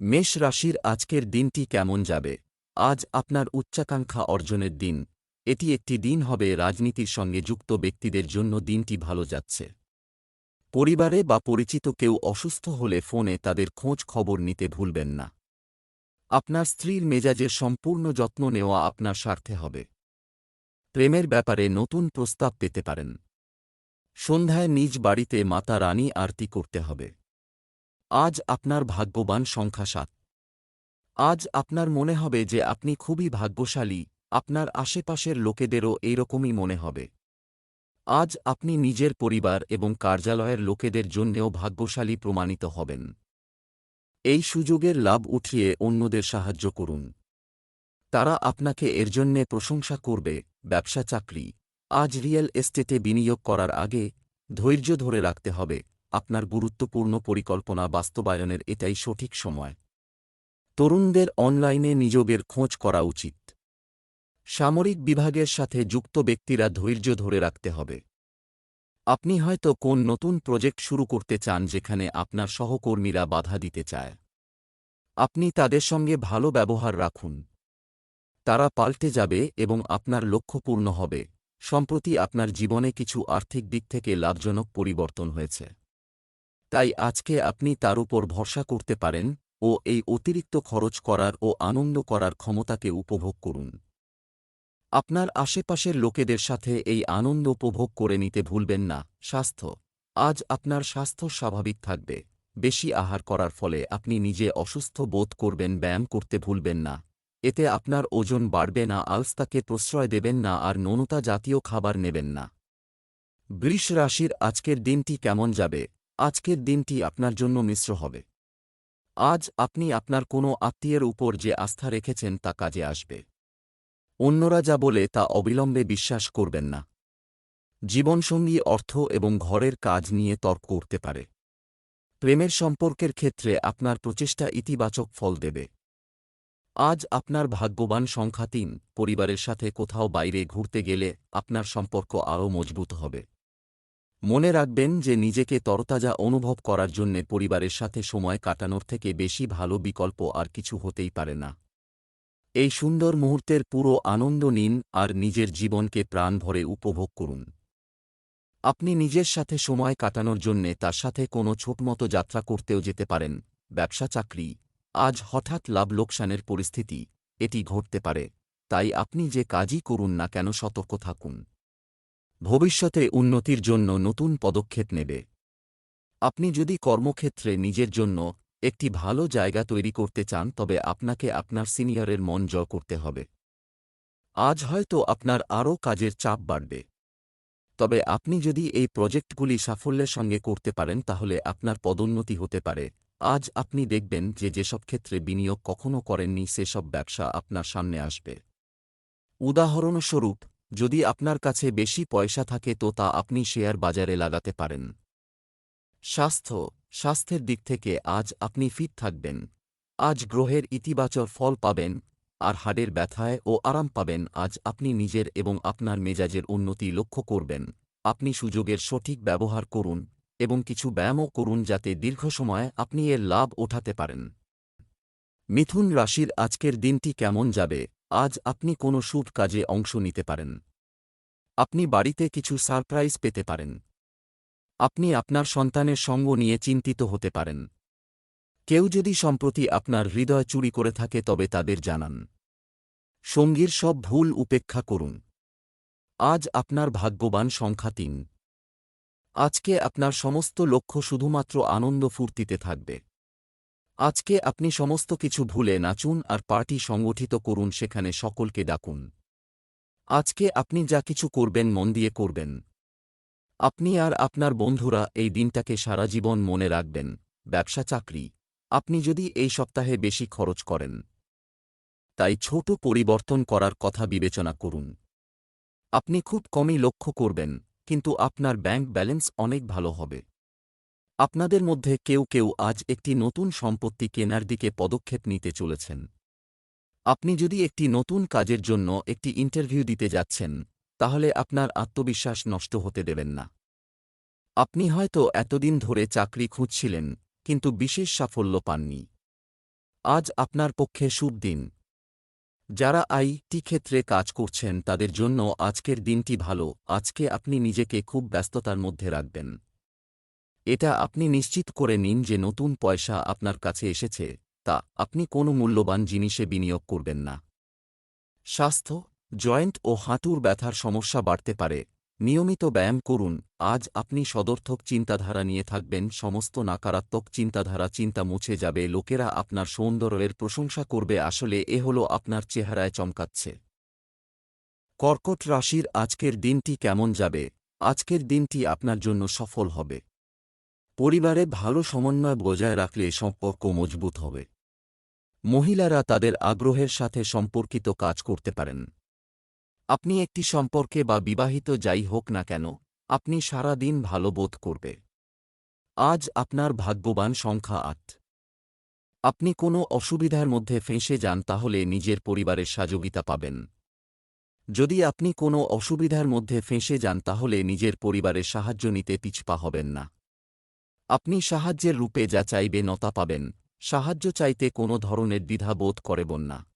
মেষ রাশির আজকের দিনটি কেমন যাবে? আজ আপনার উচ্চাকাঙ্ক্ষা অর্জনের দিন। এটি একটি দিন হবে রাজনীতির সঙ্গে যুক্ত ব্যক্তিদের জন্য দিনটি ভালো যাচ্ছে। পরিবারে বা পরিচিত কেউ অসুস্থ হলে ফোনে তাদের খোঁজ খবর নিতে ভুলবেন না। আপনার স্ত্রীর মেজাজের সম্পূর্ণ যত্ন নেওয়া আপনার স্বার্থে হবে। প্রেমের ব্যাপারে নতুন প্রস্তাব পেতে পারেন। সন্ধ্যায় নিজ বাড়িতে মাতা রানী আরতি করতে হবে। আজ আপনার ভাগ্যবান সংখ্যা সাত। আজ আপনার মনে হবে যে আপনি খুবই ভাগ্যশালী, আপনার আশেপাশের লোকেদেরও এইরকমই মনে হবে। আজ আপনি নিজের পরিবার এবং কার্যালয়ের লোকেদের জন্যেও ভাগ্যশালী প্রমাণিত হবেন। এই সুযোগের লাভ উঠিয়ে অন্যদের সাহায্য করুন। তারা আপনাকে এর জন্যে প্রশংসা করবে, ব্যবসা চাকরি, আজ রিয়েল এস্টেটে বিনিয়োগ করার আগে ধৈর্য ধরে রাখতে হবে। আপনার গুরুত্বপূর্ণ পরিকল্পনা বাস্তবায়নের এটাই সঠিক সময়। তরুণদের অনলাইনে নিযোগের খোঁজ করা উচিত। সামরিক বিভাগের সাথে যুক্ত ব্যক্তিরা ধৈর্য ধরে রাখতে হবে। আপনি হয়তো কোন নতুন প্রজেক্ট শুরু করতে চান যেখানে আপনার সহকর্মীরা বাধা দিতে চায়। আপনি তাদের সঙ্গে ভালো ব্যবহার রাখুন। তারা পাল্টে যাবে এবং আপনার লক্ষ্য পূর্ণ হবে। সম্প্রতি আপনার জীবনে কিছু আর্থিক দিক থেকে লাভজনক পরিবর্তন হয়েছে। তাই আজকে আপনি তার উপর ভরসা করতে পারেন ও এই অতিরিক্ত খরচ করার ও আনন্দ করার ক্ষমতাকে উপভোগ করুন। আপনার আশেপাশের লোকেদের সাথে এই আনন্দ উপভোগ করে নিতে ভুলবেন না, স্বাস্থ্য। আজ আপনার স্বাস্থ্য স্বাভাবিক থাকবে, বেশি আহার করার ফলে আপনি নিজে অসুস্থ বোধ করবেন, ব্যায়াম করতে ভুলবেন না। এতে আপনার ওজন বাড়বে না, আলস্তাকে প্রশ্রয় দেবেন না আর ননুতা জাতীয় খাবার নেবেন না। বৃষ রাশির আজকের দিনটি কেমন যাবে? আজকের দিনটি আপনার জন্য মিশ্র হবে। আজ আপনি আপনার কোনো আত্মীয়ের উপর যে আস্থা রেখেছেন তা কাজে আসবে। অন্যরা যা বলে তা অবিলম্বে বিশ্বাস করবেন না। জীবনসঙ্গী অর্থ এবং ঘরের কাজ নিয়ে তর্ক করতে পারে। প্রেমের সম্পর্কের ক্ষেত্রে আপনার প্রচেষ্টা ইতিবাচক ফল দেবে। আজ আপনার ভাগ্যবান সংখ্যা তিন, পরিবারের সাথে কোথাও বাইরে ঘুরতে গেলে আপনার সম্পর্ক আরও মজবুত হবে। মনে রাখবেন যে নিজেকে তরতাজা অনুভব করার জন্যে পরিবারের সাথে সময় কাটানোর থেকে বেশি ভালো বিকল্প আর কিছু হতেই পারে না। এই সুন্দর মুহূর্তের পুরো আনন্দ নিন আর নিজের জীবনকে প্রাণ ভরে উপভোগ করুন। আপনি নিজের সাথে সময় কাটানোর জন্যে তার সাথে কোনো ছোটমতো যাত্রা করতেও যেতে পারেন। ব্যবসা, চাকরি। আজ হঠাৎ লাভ লোকসানের পরিস্থিতি। এটি ঘটতে পারে। তাই আপনি যে কাজই করুন না কেন সতর্ক থাকুন। ভবিষ্যতে উন্নতির জন্য নতুন পদক্ষেপ নেবে। আপনি যদি কর্মক্ষেত্রে নিজের জন্য একটি ভালো জায়গা তৈরি করতে চান, তবে আপনাকে আপনার সিনিয়রের মন জয় করতে হবে। আজ হয়তো আপনার আরও কাজের চাপ বাড়বে। তবে আপনি যদি এই প্রজেক্টগুলি সাফল্যের সঙ্গে করতে পারেন, তাহলে আপনার পদোন্নতি হতে পারে। আজ আপনি দেখবেন যে যেসব ক্ষেত্রে বিনিয়োগ কখনও করেননি, সেসব ব্যবসা আপনার সামনে আসবে। উদাহরণস্বরূপ যদি আপনার কাছে বেশি পয়সা থাকে তো তা আপনি শেয়ার বাজারে লাগাতে পারেন। স্বাস্থ্য, স্বাস্থ্যের দিক থেকে আজ আপনি ফিট থাকবেন। আজ গ্রহের ইতিবাচক ফল পাবেন, আর হাড়ের ব্যথায় ও আরাম পাবেন। আজ আপনি নিজের এবং আপনার মেজাজের উন্নতি লক্ষ্য করবেন। আপনি সুযোগের সঠিক ব্যবহার করুন এবং কিছু ব্যায়ামও করুন যাতে দীর্ঘ সময় আপনি এর লাভ ওঠাতে পারেন। মিথুন রাশির আজকের দিনটি কেমন যাবে? আজ আপনি কোনো শুভ কাজে অংশ নিতে পারেন। আপনি বাড়িতে কিছু সারপ্রাইজ পেতে পারেন। আপনি আপনার সন্তানের সঙ্গ নিয়ে চিন্তিত হতে পারেন। কেউ যদি সম্প্রতি আপনার হৃদয় চুরি করে থাকে তবে তাদের জানান। সঙ্গীর সব ভুল উপেক্ষা করুন। আজ আপনার ভাগ্যবান সংখ্যা তিন। আজকে আপনার সমস্ত লক্ষ্য শুধুমাত্র আনন্দ ফুর্তিতে থাকবে। আজকে আপনি সমস্ত কিছু ভুলে নাচুন আর পার্টি সংগঠিত করুন, সেখানে সকলকে ডাকুন। আজকে আপনি যা কিছু করবেন, মন দিয়ে করবেন। আপনি আর আপনার বন্ধুরা এই দিনটাকে সারা জীবন মনে রাখবেন। ব্যবসা, চাকরি। আপনি যদি এই সপ্তাহে বেশি খরচ করেন, তাই ছোট পরিবর্তন করার কথা বিবেচনা করুন। আপনি খুব কমই লক্ষ্য করবেন, কিন্তু আপনার ব্যাংক ব্যালেন্স অনেক ভালো হবে। আপনাদের মধ্যে কেউ কেউ আজ একটি নতুন সম্পত্তি কেনার দিকে পদক্ষেপ নিতে চলেছেন। আপনি যদি একটি নতুন কাজের জন্য একটি ইন্টারভিউ দিতে যাচ্ছেন, তাহলে আপনার আত্মবিশ্বাস নষ্ট হতে দেবেন না। আপনি হয়তো এতদিন ধরে চাকরি খুঁজছিলেন, কিন্তু বিশেষ সাফল্য পাননি। আজ আপনার পক্ষে শুভ দিন। যারা আইটি ক্ষেত্রে কাজ করছেন, তাদের জন্য আজকের দিনটি ভালো। আজকে আপনি নিজেকে খুব ব্যস্ততার মধ্যে রাখবেন। এটা আপনি নিশ্চিত করে নিন যে নতুন পয়সা আপনার কাছে এসেছে, তা আপনি কোনো মূল্যবান জিনিসে বিনিয়োগ করবেন না। স্বাস্থ্য, জয়েন্ট ও হাঁটুর ব্যথার সমস্যা বাড়তে পারে। নিয়মিত ব্যায়াম করুন, আজ আপনি সদর্থক চিন্তাধারা নিয়ে থাকবেন, সমস্ত নাকারাত্মক চিন্তাধারা চিন্তা মুছে যাবে, লোকেরা আপনার সৌন্দর্যের প্রশংসা করবে, আসলে এ হল আপনার চেহারায় চমকাচ্ছে। কর্কট রাশির আজকের দিনটি কেমন যাবে? আজকের দিনটি আপনার জন্য সফল হবে। পরিবারে ভালো সমন্বয় বজায় রাখলে সম্পর্ক মজবুত হবে। মহিলারা তাদের আগ্রহের সাথে সম্পর্কিত কাজ করতে পারেন। আপনি একটি সম্পর্কে বা বিবাহিত যাই হোক না কেন, আপনি সারা দিন ভালো বোধ করবে। আজ আপনার ভাগ্যবান সংখ্যা আট। আপনি কোনো অসুবিধার মধ্যে ফেঁসে যান তাহলে নিজের পরিবারের সাযোগিতা পাবেন। যদি আপনি কোনো অসুবিধার মধ্যে ফেঁসে যান তাহলে নিজের পরিবারের সাহায্য নিতে পিছপা হবেন না। আপনি সাহায্যের রূপে যা চাইবে নতা পাবেন, সাহায্য চাইতে কোনো ধরনের দ্বিধা বোধ করবেন না।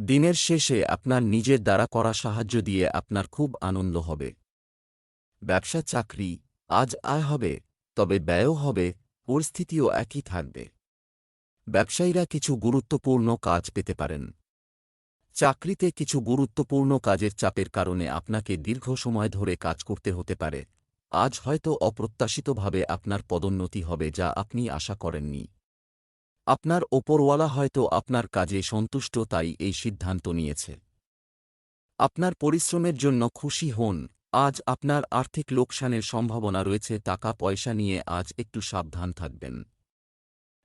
দিনের শেষে আপনার নিজের দ্বারা করা সাহায্য দিয়ে আপনার খুব আনন্দ হবে। ব্যবসা চাকরি আজ আয় হবে, তবে ব্যয়ও হবে, পরিস্থিতিও একই থাকবে। ব্যবসায়ীরা কিছু গুরুত্বপূর্ণ কাজ পেতে পারেন। চাকরিতে কিছু গুরুত্বপূর্ণ কাজের চাপের কারণে আপনাকে দীর্ঘ সময় ধরে কাজ করতে হতে পারে আজ হয়তো অপ্রত্যাশিতভাবে আপনার পদোন্নতি হবে যা আপনি আশা করেননি। আপনার ওপরওয়ালা হয়তো আপনার কাজে সন্তুষ্ট তাই এই সিদ্ধান্ত নিয়েছে। আপনার পরিশ্রমের জন্য খুশি হন, আজ আপনার আর্থিক লোকসানের সম্ভাবনা রয়েছে টাকা পয়সা নিয়ে আজ একটু সাবধান থাকবেন।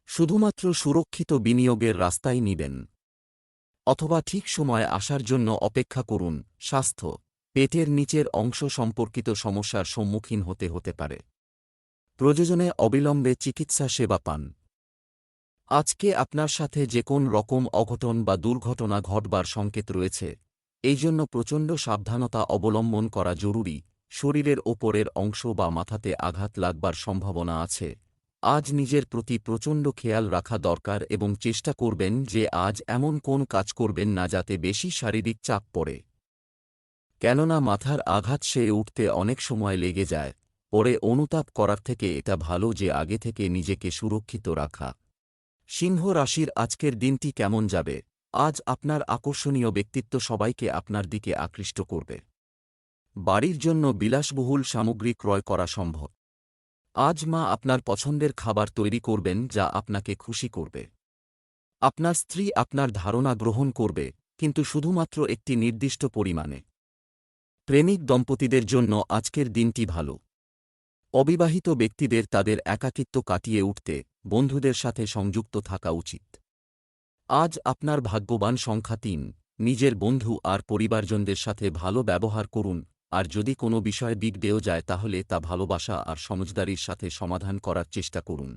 শুধুমাত্র সুরক্ষিত বিনিয়োগের রাস্তাই নিবেন। অথবা ঠিক সময় আসার জন্য অপেক্ষা করুন, স্বাস্থ্য পেটের নিচের অংশ সম্পর্কিত সমস্যার সম্মুখীন হতে হতে পারে। প্রয়োজনে অবিলম্বে চিকিৎসা সেবা পান। আজকে আপনার সাথে যে কোন রকম অঘটন বা দুর্ঘটনা ঘটবার সংকেত রয়েছে এই জন্য প্রচণ্ড সাবধানতা অবলম্বন করা জরুরি। শরীরের ওপরের অংশ বা মাথাতে আঘাত লাগবার সম্ভাবনা আছে। আজ নিজের প্রতি প্রচণ্ড খেয়াল রাখা দরকার এবং চেষ্টা করবেন যে আজ এমন কোন কাজ করবেন না যাতে বেশি শারীরিক চাপ পড়ে। কেননা মাথার আঘাত সে উঠতে অনেক সময় লেগে যায়। পরে অনুতাপ করার থেকে এটা ভালো যে আগে থেকে নিজেকে সুরক্ষিত রাখা। সিংহ রাশির আজকের দিনটি কেমন যাবে? আজ আপনার আকর্ষণীয় ব্যক্তিত্ব সবাইকে আপনার দিকে আকৃষ্ট করবে। বাড়ির জন্য বিলাসবহুল সামগ্রী ক্রয় করা সম্ভব। আজ মা আপনার পছন্দের খাবার তৈরি করবেন যা আপনাকে খুশি করবে। আপনার স্ত্রী আপনার ধারণা গ্রহণ করবে, কিন্তু শুধুমাত্র একটি নির্দিষ্ট পরিমাণে। প্রেমিক দম্পতিদের জন্য আজকের দিনটি ভালো। অবিবাহিত ব্যক্তিদের তাদের একাকিত্ব কাটিয়ে উঠতে বন্ধুদের সাথে সংযুক্ত থাকা উচিত। আজ আপনার ভাগ্যবান সংখ্যা তিন, নিজের বন্ধু আর পরিবারজনদের সাথে ভালো ব্যবহার করুন, আর যদি কোনো বিষয় বিগড়েও যায় তাহলে তা ভালোবাসা আর সমজদারির সাথে সমাধান করার চেষ্টা করুন।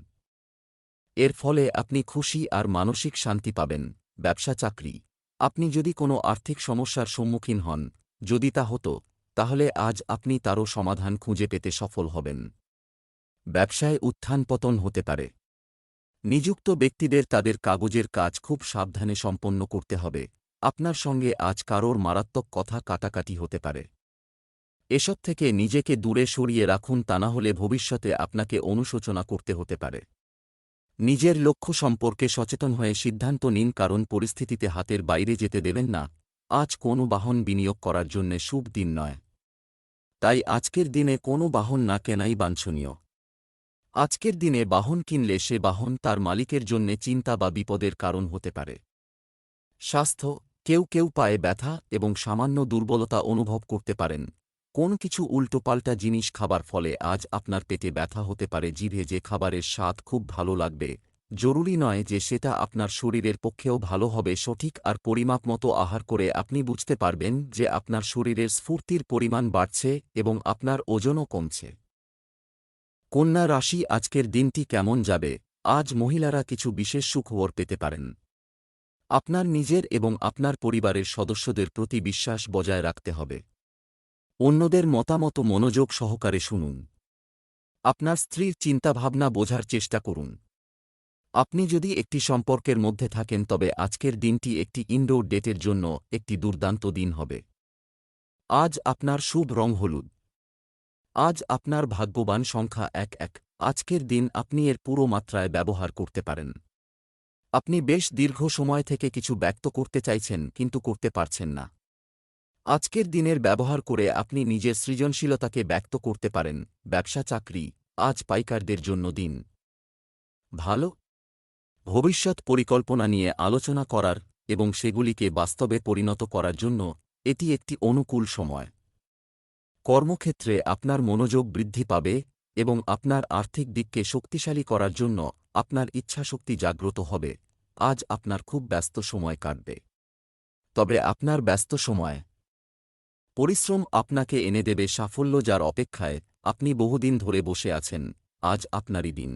এর ফলে আপনি খুশি আর মানসিক শান্তি পাবেন, ব্যবসা চাকরি। আপনি যদি কোনো আর্থিক সমস্যার সম্মুখীন হন যদি তা হতো, তাহলে আজ আপনি তারও সমাধান খুঁজে পেতে সফল হবেন। ব্যবসায় উত্থান পতন হতে পারে। নিযুক্ত ব্যক্তিদের তাদের কাগজের কাজ খুব সাবধানে সম্পন্ন করতে হবে। আপনার সঙ্গে আজ কারোর মারাত্মক কথা কাটাকাটি হতে পারে। এসব থেকে নিজেকে দূরে সরিয়ে রাখুন তা না হলে ভবিষ্যতে আপনাকে অনুশোচনা করতে হতে পারে। নিজের লক্ষ্য সম্পর্কে সচেতন হয়ে সিদ্ধান্ত নিন কারণ পরিস্থিতিতে হাতের বাইরে যেতে দেবেন না। আজ কোনো বাহন বিনিয়োগ করার জন্যে শুভ দিন নয়। তাই আজকের দিনে কোনো বাহন না কেনাই বাঞ্ছনীয়। আজকের দিনে বাহন কিনলে সে বাহন তার মালিকের জন্যে চিন্তা বা বিপদের কারণ হতে পারে। স্বাস্থ্য, কেউ কেউ পায়ে ব্যথা এবং সামান্য দুর্বলতা অনুভব করতে পারেন। কোন কিছু উল্টোপাল্টা জিনিস খাবার ফলে আজ আপনার পেটে ব্যথা হতে পারে জিভে যে খাবারের স্বাদ খুব ভালো লাগবে। জরুরি নয় যে সেটা আপনার শরীরের পক্ষেও ভালো হবে, সঠিক আর পরিমাপ মতো আহার করে আপনি বুঝতে পারবেন যে আপনার শরীরের স্ফূর্তির পরিমাণ বাড়ছে এবং আপনার ওজনও কমছে। কন্যা রাশি, আজকের দিনটি কেমন যাবে? আজ মহিলারা কিছু বিশেষ সুখবর পেতে পারেন। আপনার নিজের এবং আপনার পরিবারের সদস্যদের প্রতি বিশ্বাস বজায় রাখতে হবে। অন্যদের মতামত মনোযোগ সহকারে শুনুন। আপনার স্ত্রীর চিন্তাভাবনা বোঝার চেষ্টা করুন। আপনি যদি একটি সম্পর্কের মধ্যে থাকেন, তবে আজকের দিনটি একটি ইনডোর ডেটের জন্য একটি দুর্দান্ত দিন হবে। আজ আপনার শুভ রং হলুদ। আজ আপনার ভাগ্যবান সংখ্যা এক এক। আজকের দিন আপনি এর পুরো মাত্রায় ব্যবহার করতে পারেন। আপনি বেশ দীর্ঘ সময় থেকে কিছু ব্যক্ত করতে চাইছেন, কিন্তু করতে পারছেন না। আজকের দিনের ব্যবহার করে আপনি নিজের সৃজনশীলতাকে ব্যক্ত করতে পারেন। ব্যবসা, চাকরি, আজ পাইকারদের জন্য দিন। ভালো ভবিষ্যৎ পরিকল্পনা নিয়ে আলোচনা করার এবং সেগুলিকে বাস্তবে পরিণত করার জন্য এটি একটি অনুকূল সময়। কর্মক্ষেত্রে আপনার মনোযোগ বৃদ্ধি পাবে এবং আপনার আর্থিক দিককে শক্তিশালী করার জন্য আপনার ইচ্ছাশক্তি জাগ্রত হবে। আজ আপনার খুব ব্যস্ত সময় কাটবে। তবে আপনার ব্যস্ত সময়। পরিশ্রম আপনাকে এনে দেবে সাফল্য যার অপেক্ষায় আপনি বহুদিন ধরে বসে আছেন। আজ আপনারই দিন।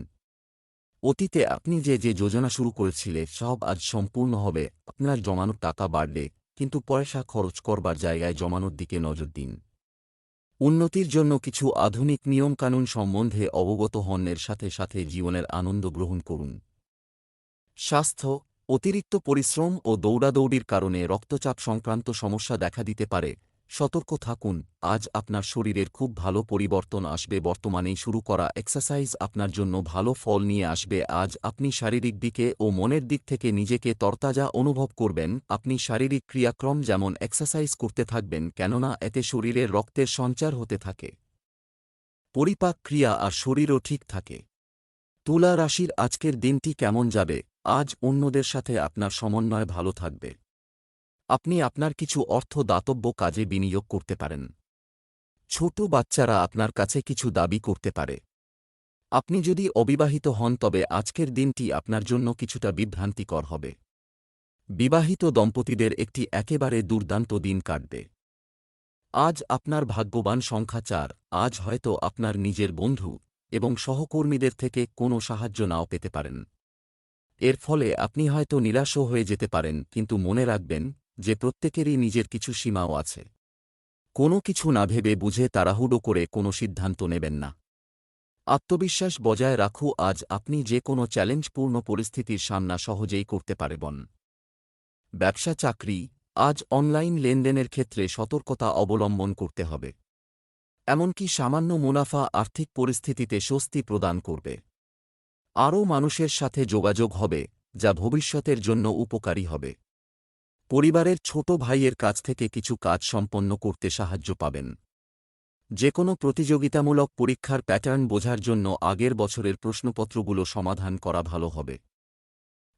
অতীতে আপনি যে যে যোজনা শুরু করেছিলে, সব আজ সম্পূর্ণ হবে। আপনার জমানোর টাকা বাড়বে, কিন্তু পয়সা খরচ করবার জায়গায় জমানোর দিকে নজর দিন। উন্নতির জন্য কিছু আধুনিক নিয়মকানুন সম্বন্ধে অবগত হন্যের সাথে সাথে জীবনের আনন্দ গ্রহণ করুন। স্বাস্থ্য, অতিরিক্ত পরিশ্রম ও দৌড়াদৌড়ির কারণে রক্তচাপ সংক্রান্ত সমস্যা দেখা দিতে পারে। সতর্ক থাকুন, আজ আপনার শরীরের খুব ভালো পরিবর্তন আসবে, বর্তমানেই শুরু করা এক্সারসাইজ আপনার জন্য ভালো ফল নিয়ে আসবে, আজ আপনি শারীরিক দিকে ও মনের দিক থেকে নিজেকে তরতাজা অনুভব করবেন, আপনি শারীরিক ক্রিয়াক্রম যেমন এক্সারসাইজ করতে থাকবেন, কেননা এতে শরীরের রক্তের সঞ্চার হতে থাকে। পরিপাক ক্রিয়া আর শরীরও ঠিক থাকে। তুলা রাশির আজকের দিনটি কেমন যাবে? আজ অন্যদের সাথে আপনার সমন্বয় ভালো থাকবে। আপনি আপনার কিছু অর্থ দাতব্য কাজে বিনিয়োগ করতে পারেন। ছোট বাচ্চারা আপনার কাছে কিছু দাবি করতে পারে। আপনি যদি অবিবাহিত হন, তবে আজকের দিনটি আপনার জন্য কিছুটা বিভ্রান্তিকর হবে। বিবাহিত দম্পতিদের একটি একেবারে দুর্দান্ত দিন কাটবে। আজ আপনার ভাগ্যবান সংখ্যা চার, আজ হয়তো আপনার নিজের বন্ধু এবং সহকর্মীদের থেকে কোনো সাহায্য নাও পেতে পারেন। এর ফলে আপনি হয়তো নিরাশও হয়ে যেতে পারেন, কিন্তু মনে রাখবেন যে প্রত্যেকেরই নিজের কিছু সীমাও আছে। কোনো কিছু না ভেবে বুঝে তাড়াহুড়ো করে কোনো সিদ্ধান্ত নেবেন না। আত্মবিশ্বাস বজায় রাখু আজ আপনি যে কোনো চ্যালেঞ্জপূর্ণ পরিস্থিতির সামনা সহজেই করতে পারবেন। ব্যবসা, চাকরি, আজ অনলাইন লেনদেনের ক্ষেত্রে সতর্কতা অবলম্বন করতে হবে। এমনকি সামান্য মুনাফা আর্থিক পরিস্থিতিতে স্বস্তি প্রদান করবে। আরও মানুষের সাথে যোগাযোগ হবে, যা ভবিষ্যতের জন্য উপকারী হবে। পরিবারের ছোট ভাইয়ের কাছ থেকে কিছু কাজ সম্পন্ন করতে সাহায্য পাবেন। যে কোনো প্রতিযোগিতামূলক পরীক্ষার প্যাটার্ন বোঝার জন্য আগের বছরের প্রশ্নপত্রগুলো সমাধান করা ভালো হবে।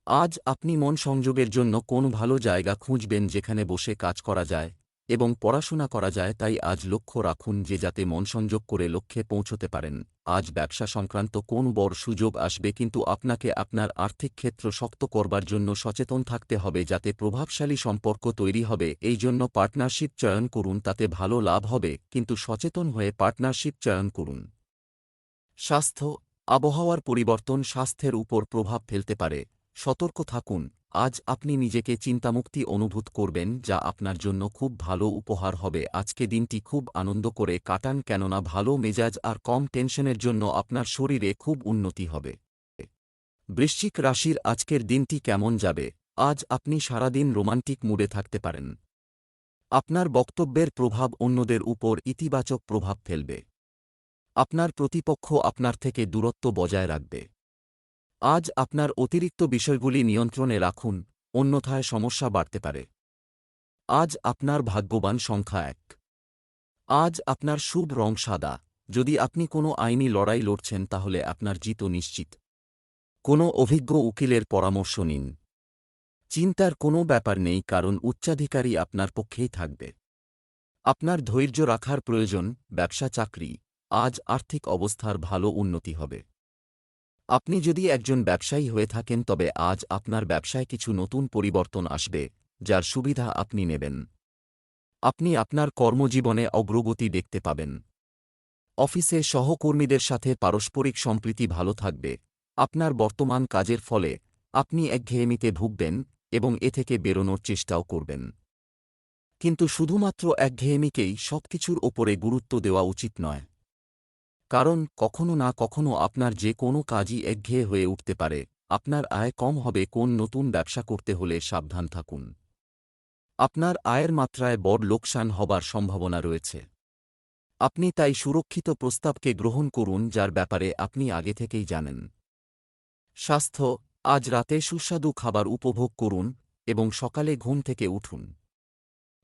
আজ আপনি মন সংযোগের জন্য কোন ভালো জায়গা খুঁজবেন যেখানে বসে কাজ করা যায়? এবং পড়াশোনা করা যায়, তাই আজ লক্ষ্য রাখুন যে যাতে মন সংযোগ করে লক্ষ্যে পৌঁছতে পারেন। আজ ব্যবসা সংক্রান্ত কোন বড় সুযোগ আসবে কিন্তু আপনাকে আপনার আর্থিক ক্ষেত্র শক্ত করবার জন্য সচেতন থাকতে হবে, যাতে প্রভাবশালী সম্পর্ক তৈরি হবে। এই জন্য পার্টনারশিপ চয়ন করুন, তাতে ভালো লাভ হবে, কিন্তু সচেতন হয়ে পার্টনারশিপ চয়ন করুন। স্বাস্থ্য, আবহাওয়ার পরিবর্তন স্বাস্থ্যের উপর প্রভাব ফেলতে পারে। সতর্ক থাকুন। আজ আপনি নিজেকে চিন্তামুক্তি অনুভূত করবেন, যা আপনার জন্য খুব ভালো উপহার হবে। আজকে দিনটি খুব আনন্দ করে কাটান, কেননা ভালো মেজাজ আর কম টেনশনের জন্য আপনার শরীরে খুব উন্নতি হবে। বৃশ্চিক রাশির আজকের দিনটি কেমন যাবে? আজ আপনি সারাদিন রোমান্টিক মুডে থাকতে পারেন। আপনার বক্তব্যের প্রভাব অন্যদের উপর ইতিবাচক প্রভাব ফেলবে। আপনার প্রতিপক্ষ আপনার থেকে দূরত্ব বজায় রাখবে। আজ আপনার অতিরিক্ত বিষয়গুলি নিয়ন্ত্রণে রাখুন, অন্যথায় সমস্যা বাড়তে পারে। আজ আপনার ভাগ্যবান সংখ্যা এক। আজ আপনার শুভ রং সাদা। যদি আপনি কোনো আইনি লড়াই লড়ছেন, তাহলে আপনার জিত নিশ্চিত। কোনো অভিজ্ঞ উকিলের পরামর্শ নিন। চিন্তার কোনো ব্যাপার নেই, কারণ উচ্চাধিকারী আপনার পক্ষেই থাকবে। আপনার ধৈর্য রাখার প্রয়োজন ব্যবসা চাকরি আজ আর্থিক অবস্থার ভালো উন্নতি হবে। আপনি যদি একজন ব্যবসায়ী হয়ে থাকেন, তবে আজ আপনার ব্যবসায় কিছু নতুন পরিবর্তন আসবে, যার সুবিধা আপনি নেবেন। আপনি আপনার কর্মজীবনে অগ্রগতি দেখতে পাবেন। অফিসে সহকর্মীদের সাথে পারস্পরিক সম্প্রীতি ভালো থাকবে। আপনার বর্তমান কাজের ফলে আপনি একঘেয়েমিতে ভুগবেন এবং এ থেকে বেরোনোর চেষ্টাও করবেন। কিন্তু শুধুমাত্র একঘেয়েমিকেই সবকিছুর ওপরে গুরুত্ব দেওয়া উচিত নয়। কারণ কখনো না কখনো আপনার যে কোনো কাজই একঘেয়ে হয়ে উঠতে পারে। আপনার আয় কম হবে কোন নতুন ব্যবসা করতে হলে সাবধান থাকুন। আপনার আয়ের মাত্রায় বড় লোকসান হবার সম্ভাবনা রয়েছে। আপনি তাই সুরক্ষিত প্রস্তাবকে গ্রহণ করুন যার ব্যাপারে আপনি আগে থেকেই জানেন। স্বাস্থ্য, আজ রাতে সুস্বাদু খাবার উপভোগ করুন এবং সকালে ঘুম থেকে উঠুন।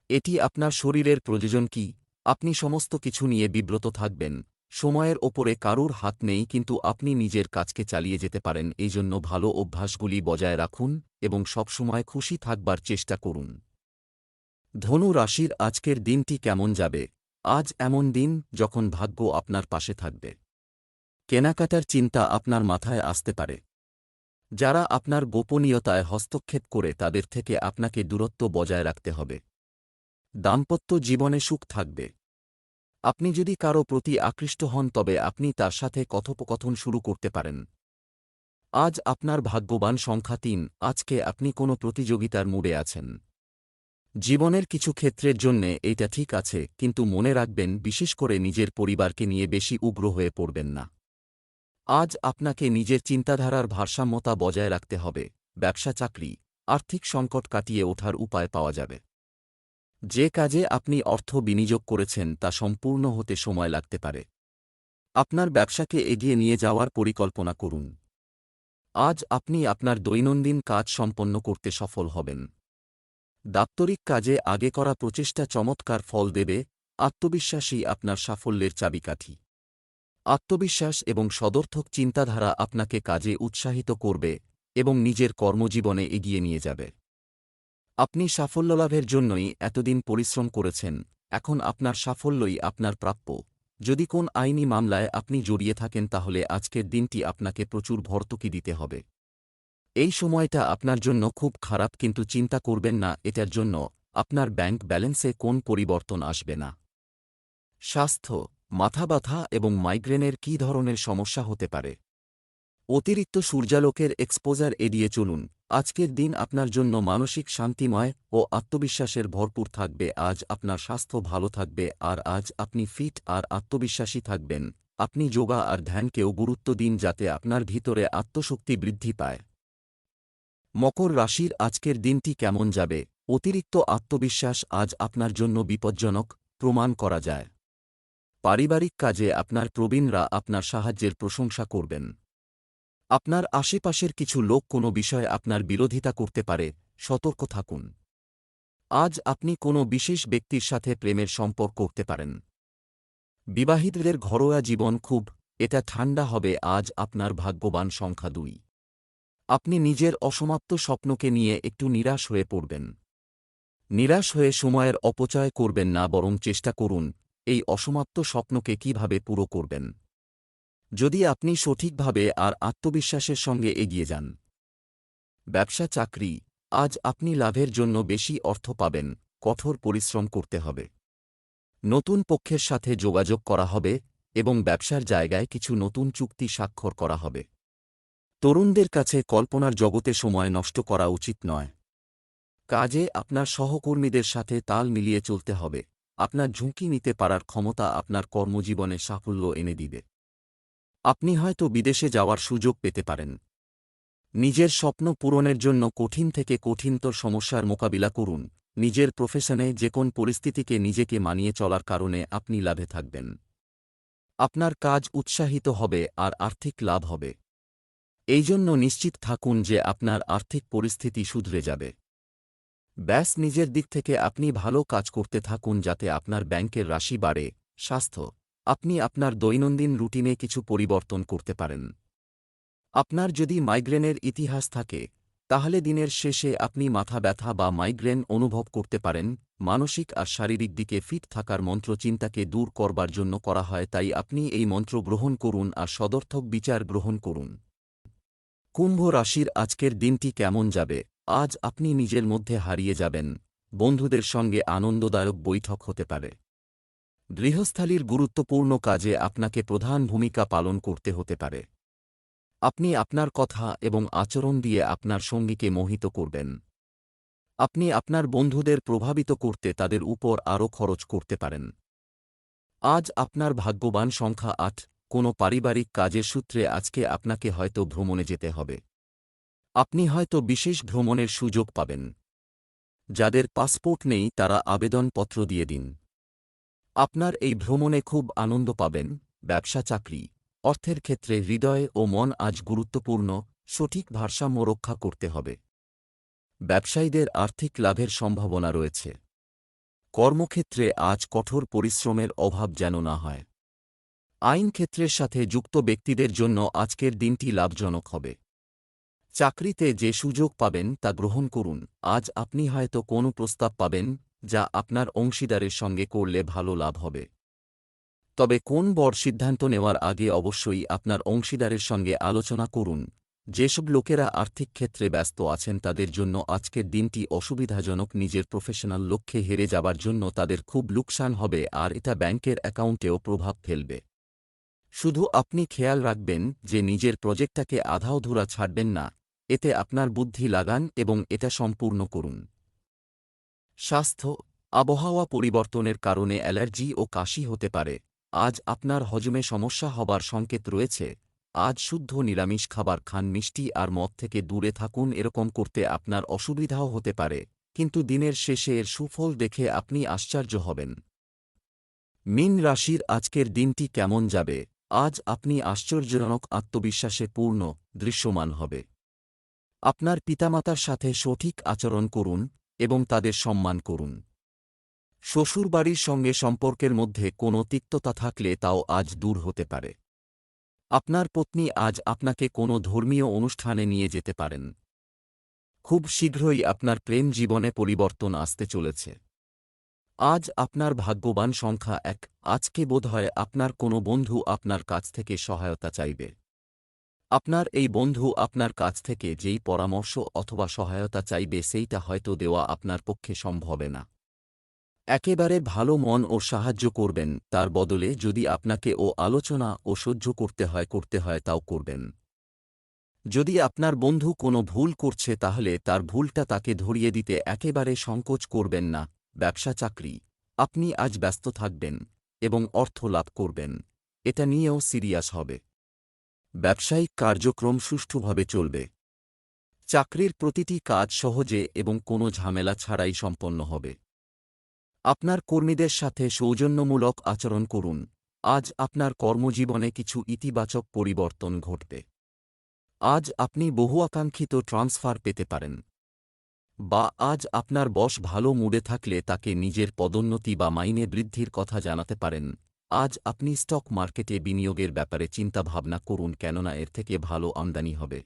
এটি আপনার শরীরের প্রয়োজন কি? আপনি সমস্ত কিছু নিয়ে বিব্রত থাকবেন। সময়ের ওপরে কারুর হাত নেই, কিন্তু আপনি নিজের কাজকে চালিয়ে যেতে পারেন। এই জন্য ভালো অভ্যাসগুলি বজায় রাখুন এবং সবসময় খুশি থাকবার চেষ্টা করুন। ধনু রাশির আজকের দিনটি কেমন যাবে? আজ এমন দিন যখন ভাগ্য আপনার পাশে থাকবে। কেনাকাটার চিন্তা আপনার মাথায় আসতে পারে। যারা আপনার গোপনীয়তায় হস্তক্ষেপ করে তাদের থেকে আপনাকে দূরত্ব বজায় রাখতে হবে। দাম্পত্য জীবনে সুখ থাকবে। আপনি যদি কারও প্রতি আকৃষ্ট হন, তবে আপনি তার সাথে কথোপকথন শুরু করতে পারেন। আজ আপনার ভাগ্যবান সংখ্যা তিন, আজকে আপনি কোনো প্রতিযোগিতার মুডে আছেন। জীবনের কিছু ক্ষেত্রের জন্যে এইটা ঠিক আছে, কিন্তু মনে রাখবেন, বিশেষ করে নিজের পরিবারকে নিয়ে বেশি উগ্র হয়ে পড়বেন না। আজ আপনাকে নিজের চিন্তাধারার ভারসাম্যতা বজায় রাখতে হবে। ব্যবসা, চাকরি, আর্থিক সংকট কাটিয়ে ওঠার উপায় পাওয়া যাবে। যে কাজে আপনি অর্থ বিনিয়োগ করেছেন তা সম্পূর্ণ হতে সময় লাগতে পারে। আপনার ব্যবসাকে এগিয়ে নিয়ে যাওয়ার পরিকল্পনা করুন। আজ আপনি আপনার দৈনন্দিন কাজ সম্পন্ন করতে সফল হবেন। দাপ্তরিক কাজে আগে করা প্রচেষ্টা চমৎকার ফল দেবে আত্মবিশ্বাসী আপনার সাফল্যের চাবিকাঠি। আত্মবিশ্বাস এবং সদর্থক চিন্তাধারা আপনাকে কাজে উৎসাহিত করবে এবং নিজের কর্মজীবনে এগিয়ে নিয়ে যাবে। আপনি সাফল্য লাভের জন্যই এতদিন পরিশ্রম করেছেন, এখন আপনার সাফল্যই আপনার প্রাপ্য। যদি কোন আইনি মামলায় আপনি জড়িয়ে থাকেন তাহলে আজকের দিনটি আপনাকে প্রচুর ভর্তুকি দিতে হবে। এই সময়টা আপনার জন্য খুব খারাপ কিন্তু চিন্তা করবেন না, এটার জন্য আপনার ব্যাংক ব্যালেন্সে কোন পরিবর্তন আসবে না। স্বাস্থ্য, মাথা ব্যথা এবং মাইগ্রেনের কী ধরনের সমস্যা হতে পারে? অতিরিক্ত সূর্যালোকের এক্সপোজার এড়িয়ে চলুন আজকের দিন আপনার জন্য মানসিক শান্তিময় ও আত্মবিশ্বাসের ভরপুর থাকবে। আজ আপনার স্বাস্থ্য ভালো থাকবে আর আজ আপনি ফিট আর আত্মবিশ্বাসী থাকবেন। আপনি যোগা আর ধ্যানকেও গুরুত্ব দিন যাতে আপনার ভিতরে আত্মশক্তি বৃদ্ধি পায়। মকর রাশির আজকের দিনটি কেমন যাবে? অতিরিক্ত আত্মবিশ্বাস আজ আপনার জন্য বিপজ্জনক, প্রমাণ করা যায়। পারিবারিক কাজে আপনার প্রবীণরা আপনার সাহায্যের প্রশংসা করবেন। আপনার আশেপাশের কিছু লোক কোনো বিষয়ে আপনার বিরোধিতা করতে পারে, সতর্ক থাকুন। আজ আপনি কোনো বিশেষ ব্যক্তির সাথে প্রেমের সম্পর্ক করতে পারেন। বিবাহিতদের ঘরোয়া জীবন খুব, এটা ঠান্ডা হবে, আজ আপনার ভাগ্যবান সংখ্যা দুই। আপনি নিজের অসমাপ্ত স্বপ্নকে নিয়ে একটু নিরাশ হয়ে পড়বেন। নিরাশ হয়ে সময়ের অপচয় করবেন না, বরং চেষ্টা করুন, এই অসমাপ্ত স্বপ্নকে কীভাবে পুরো করবেন? যদি আপনি সঠিকভাবে আর আত্মবিশ্বাসের সঙ্গে এগিয়ে যান। ব্যবসা চাকরি, আজ আপনি লাভের জন্য বেশি অর্থ পাবেন, কঠোর পরিশ্রম করতে হবে। নতুন পক্ষের সাথে যোগাযোগ করা হবে এবং ব্যবসার জায়গায় কিছু নতুন চুক্তি স্বাক্ষর করা হবে। তরুণদের কাছে কল্পনার জগতে সময় নষ্ট করা উচিত নয়। কাজে আপনার সহকর্মীদের সাথে তাল মিলিয়ে চলতে হবে। আপনার ঝুঁকি নিতে পারার ক্ষমতা আপনার কর্মজীবনে সাফল্য এনে দিবে। আপনি হয়তো বিদেশে যাওয়ার সুযোগ পেতে পারেন। নিজের স্বপ্ন পূরণের জন্য কঠিন থেকে কঠিনতর সমস্যার মোকাবিলা করুন। নিজের প্রফেশনে যে কোন পরিস্থিতিকে নিজেকে মানিয়ে চলার কারণে আপনি লাভে থাকবেন। আপনার কাজ উৎসাহিত হবে আর আর্থিক লাভ হবে। এই জন্য নিশ্চিত থাকুন যে আপনার আর্থিক পরিস্থিতি শুধরে যাবে। ব্যাস, নিজের দিক থেকে আপনি ভালো কাজ করতে থাকুন যাতে আপনার ব্যাংকের রাশি বাড়ে। স্বাস্থ্য। আপনি আপনার দৈনন্দিন রুটিনে কিছু পরিবর্তন করতে পারেন। আপনার যদি মাইগ্রেনের ইতিহাস থাকে, তাহলে দিনের শেষে আপনি মাথা ব্যথা বা মাইগ্রেন অনুভব করতে পারেন, মানসিক আর শারীরিক দিকে ফিট থাকার মন্ত্র চিন্তাকে দূর করবার জন্য করা হয়, তাই আপনি এই মন্ত্র গ্রহণ করুন আর সদর্থক বিচার গ্রহণ করুন। কুম্ভ রাশির আজকের দিনটি কেমন যাবে? আজ আপনি নিজের মধ্যে হারিয়ে যাবেন। বন্ধুদের সঙ্গে আনন্দদায়ক বৈঠক হতে পারে। গৃহস্থালির গুরুত্বপূর্ণ কাজে আপনাকে প্রধান ভূমিকা পালন করতে হতে পারে। আপনি আপনার কথা এবং আচরণ দিয়ে আপনার সঙ্গীকে মোহিত করবেন। আপনি আপনার বন্ধুদের প্রভাবিত করতে তাদের উপর আরও খরচ করতে পারেন। আজ আপনার ভাগ্যবান সংখ্যা আট, কোনো পারিবারিক কাজের সূত্রে আজকে আপনাকে হয়তো ভ্রমণে যেতে হবে। আপনি হয়তো বিশেষ ভ্রমণের সুযোগ পাবেন। যাদের পাসপোর্ট নেই তারা আবেদনপত্র দিয়ে দিন। আপনার এই ভ্রমণে খুব আনন্দ পাবেন, ব্যবসা, চাকরি, অর্থের ক্ষেত্রে হৃদয় ও মন আজ গুরুত্বপূর্ণ, সঠিক ভারসাম্য রক্ষা করতে হবে। ব্যবসায়ীদের আর্থিক লাভের সম্ভাবনা রয়েছে। কর্মক্ষেত্রে আজ কঠোর পরিশ্রমের অভাব যেন না হয়। আইন ক্ষেত্রের সাথে যুক্ত ব্যক্তিদের জন্য আজকের দিনটি লাভজনক হবে। চাকরিতে যে সুযোগ পাবেন তা গ্রহণ করুন, আজ আপনি হয়তো কোনো প্রস্তাব পাবেন যা আপনার অংশীদারের সঙ্গে করলে ভালো লাভ হবে। তবে কোন বড় সিদ্ধান্ত নেওয়ার আগে অবশ্যই আপনার অংশীদারের সঙ্গে আলোচনা করুন। যেসব লোকেরা আর্থিক ক্ষেত্রে ব্যস্ত আছেন তাদের জন্য আজকের দিনটি অসুবিধাজনক। নিজের প্রফেশনাল লক্ষ্যে হেরে যাবার জন্য তাদের খুব লোকসান হবে আর এটা ব্যাংকের অ্যাকাউন্টেও প্রভাব ফেলবে। শুধু আপনি খেয়াল রাখবেন যে নিজের প্রজেক্টটাকে আধাওধুরা ছাড়বেন না। এতে আপনার বুদ্ধি লাগান এবং এটা সম্পূর্ণ করুন। স্বাস্থ্য, আবহাওয়া পরিবর্তনের কারণে অ্যালার্জি ও কাশি হতে পারে। আজ আপনার হজমে সমস্যা হবার সংকেত রয়েছে। আজ শুদ্ধ নিরামিষ খাবার খান, মিষ্টি আর মদ থেকে দূরে থাকুন, এরকম করতে আপনার অসুবিধাও হতে পারে। কিন্তু দিনের শেষে এর সুফল দেখে আপনি আশ্চর্য হবেন। মিন রাশির আজকের দিনটি কেমন যাবে? আজ আপনি আশ্চর্যজনক, আত্মবিশ্বাসে পূর্ণ, দৃশ্যমান হবে। আপনার পিতামাতার সাথে সঠিক আচরণ করুন এবং তাদের সম্মান করুন। শ্বশুরবাড়ির সঙ্গে সম্পর্কের মধ্যে কোনো তিক্ততা থাকলে তাও আজ দূর হতে পারে। আপনার পত্নী আজ আপনাকে কোনো ধর্মীয় অনুষ্ঠানে নিয়ে যেতে পারেন। খুব শীঘ্রই আপনার প্রেম জীবনে পরিবর্তন আসতে চলেছে। আজ আপনার ভাগ্যবান সংখ্যা এক, আজকে বোধহয় আপনার কোনো বন্ধু আপনার কাছ থেকে সহায়তা চাইবে। আপনার এই বন্ধু আপনার কাছ থেকে যেই পরামর্শ অথবা সহায়তা চাইবে সেইটা হয়তো দেওয়া আপনার পক্ষে সম্ভবে না। একেবারে ভালো মন ও সাহায্য করবেন, তার বদলে যদি আপনাকে ও আলোচনা ও সহ্য করতে হয় করতে হয় তাও করবেন। যদি আপনার বন্ধু কোনো ভুল করছে তাহলে তার ভুলটা তাকে ধরিয়ে দিতে একেবারে সংকোচ করবেন না, ব্যবসা চাকরি। আপনি আজ ব্যস্ত থাকবেন এবং অর্থ লাভ করবেন। এটা নিয়েও সিরিয়াস হবে। ব্যবসায়িক কার্যক্রম সুষ্ঠুভাবে চলবে। চাকরির প্রতিটি কাজ সহজে এবং কোনো ঝামেলা ছাড়াই সম্পন্ন হবে। আপনার কর্মীদের সাথে সৌজন্যমূলক আচরণ করুন। আজ আপনার কর্মজীবনে কিছু ইতিবাচক পরিবর্তন ঘটবে। আজ আপনি বহু আকাঙ্ক্ষিত ট্রান্সফার পেতে পারেন। বা আজ আপনার বস ভালো মুডে থাকলে তাকে নিজের পদোন্নতি বা মাইনে বৃদ্ধির কথা জানাতে পারেন। আজ আপনি স্টক মার্কেটে বিনিয়োগের ব্যাপারে চিন্তাভাবনা করুন কেননা এর থেকে ভালো আমদানি হবে।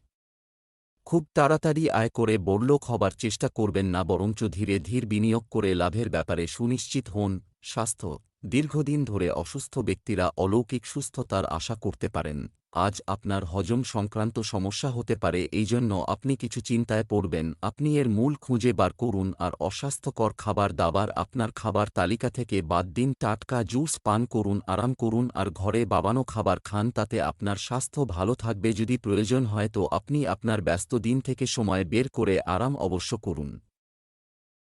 খুব তাড়াতাড়ি আয় করে বড়লোক হবার চেষ্টা করবেন না, বরঞ্চ ধীরে ধীর বিনিয়োগ করে লাভের ব্যাপারে সুনিশ্চিত হন, স্বাস্থ্য দীর্ঘদিন ধরে অসুস্থ ব্যক্তিরা অলৌকিক সুস্থতার আশা করতে পারেন। আজ আপনার হজম সংক্রান্ত সমস্যা হতে পারে এই জন্য আপনি কিছু চিন্তায় পড়বেন। আপনি এর মূল খুঁজে বার করুন আর অস্বাস্থ্যকর খাবার দাবার আপনার খাবার তালিকা থেকে বাদ দিন। টাটকা জুস পান করুন, আরাম করুন আর ঘরে বাবানো খাবার খান, তাতে আপনার স্বাস্থ্য ভালো থাকবে। যদি প্রয়োজন হয় তো আপনি আপনার ব্যস্ত দিন থেকে সময় বের করে আরাম অবশ্য করুন।